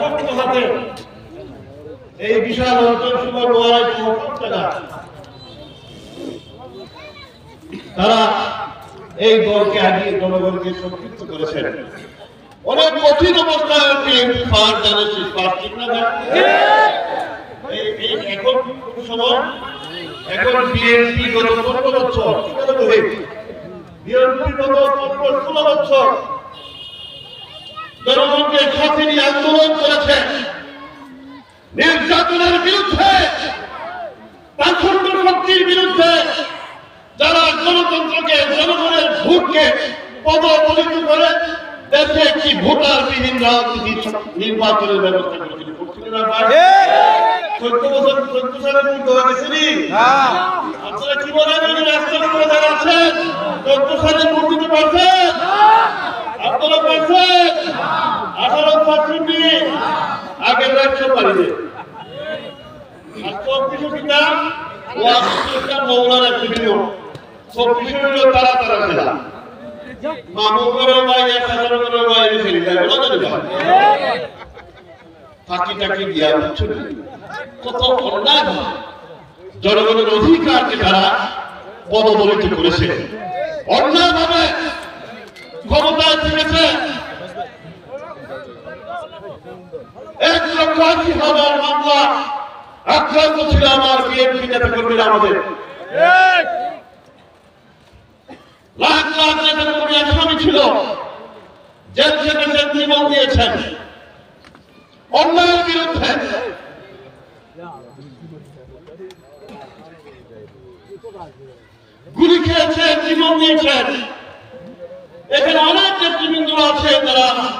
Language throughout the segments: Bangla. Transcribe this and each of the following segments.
শক্ত হাতে এই বিশাল অঞ্চল সময় লড়াই করতে না তারা এই দলকে হারিয়ে জনগণকে সম্পৃক্ত করেছেন। অনেক কঠিন অবস্থায় বিএনপি পার জানাচ্ছে পার ঠিক না এই এখন সময়, এখন বিএনপি গত পনেরো বছর বিএনপি গত পনেরো, ষোলো বছর জনগণকে সাথে নিয়ে আন্দোলন করেছে। নির্যাতনের বিরুদ্ধে পাথর শক্তির বিরুদ্ধে যারা গণতন্ত্রকে জনগণের ভোটকে পদপলিত করে দেশে একটি ভোটারবিহীন রাজনীতি নির্বাচনের ব্যবস্থা করেছিল করছিলেন না ভাই? চোদ্দ বছর চোদ্দ সালে কিন্তু আপনারা কি বলেন রাস্তার উপরে যারা চোদ্দ সালে ভোট দিতে পারছেন আপনারা পারছেন? পারিনি আর চব্বিশে কিনা ও আশিটা মৌলানা বিভিন্ন চব্বিশে হলো তারা তারা খেলা। কত জনগণের অধিকারকে তারা পদদলিত করেছে। অন্যায় ভাবে ক্ষমতায় থেকেছে। এক লক্ষ আশি হাজার মামলা আক্রান্ত ছিল আমার বিএনপি নেতা কর্মীরা আমাদের। লাখ লাখ নেতা কর্মী আসামি ছিল। জেল থেকে জীবন দিয়েছেন। অন্যায়ের বিরুদ্ধে। গুলি খেয়েছেন জীবন দিয়েছেন। এখানে অনেক নেতৃবৃন্দ আছে তারা জেলে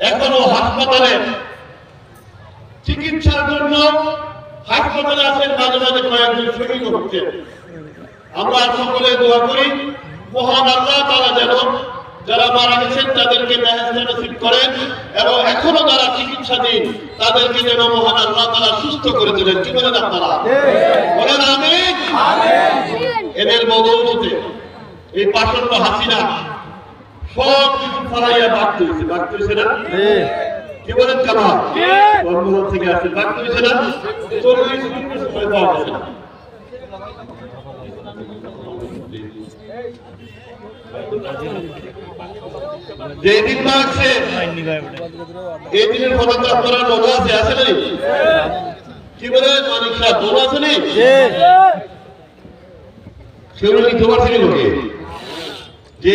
এখনও হাসপাতালে। চিকিৎসার জন্য হাসপাতালে আছেন মাঝে মাঝে কয়েকজন শহীদ হচ্ছে। আমরা সকলে দোয়া করি মহান আল্লাহ তারা যেন যারা মারা গেছেন তাদেরকে নসিব করেন এবং এখনও যারা চিকিৎসাধীন তাদেরকে যেন মহান আল্লাহ তারা সুস্থ করে দিলেন কি বলেন আপনারা? বলেন আমি এদের বদৌলতে এই পাষণ্ড হাসিনা সব কিছু ফলাইয়া বাদ দিয়েছে। বাদ দিয়েছে না? কি বলেন কামা কর্মঘর থেকে আসছে। বাদ দিয়েছে না? চল্লিশ মিনিট সময় পাওয়া যাবে না। যে দিন মাগছে এই দিনের কথা আপনারা আছে আছে না কি বলে? মানিক সাহেব মনে আছে নি সেগুলো নি লোকে? যে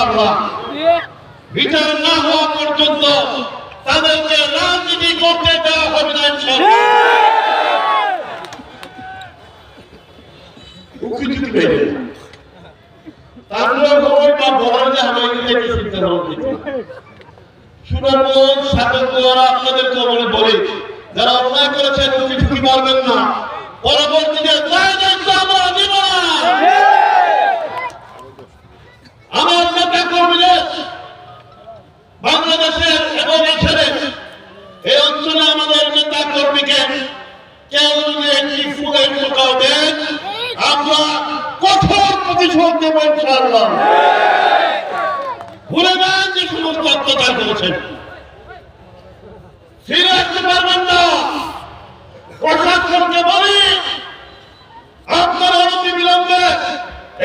ইনশাআল্লাহ বিচার না হওয়া পর্যন্ত তাদেরকে রাজনীতি করতে দেওয়া হবে না বলি, যারা অন্যায় করেছেন মারবেন না? পরবর্তীতে জয় জয় আমরা দিব না আমার নেতা কর্মীদের বাংলাদেশের এবং এখানে এই অঞ্চলে আমাদের নেতা কর্মীকে কেউ যদি একটি ফুলের টোকাও দেন আমরা কঠোর প্রতিশোধ দেব ইনশাআল্লাহ। যে সমস্ত অত্যাচার করেছেন। ফিরে আসতে পারবেন না। প্রশাসনকে বলি, আপনারা অতি বিলম্বে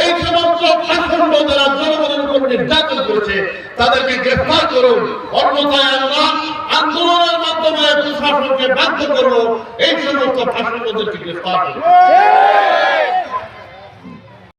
এই সমস্ত ভাষণ্ড যারা জনগণের উপর নির্যাতন করেছে, তাদেরকে গ্রেফতার করুন। অন্যথায় আমরা আন্দোলনের মাধ্যমে প্রশাসনকে বাধ্য করব, এই সমস্ত ভাষণ্ডদেরকে গ্রেফতার করুন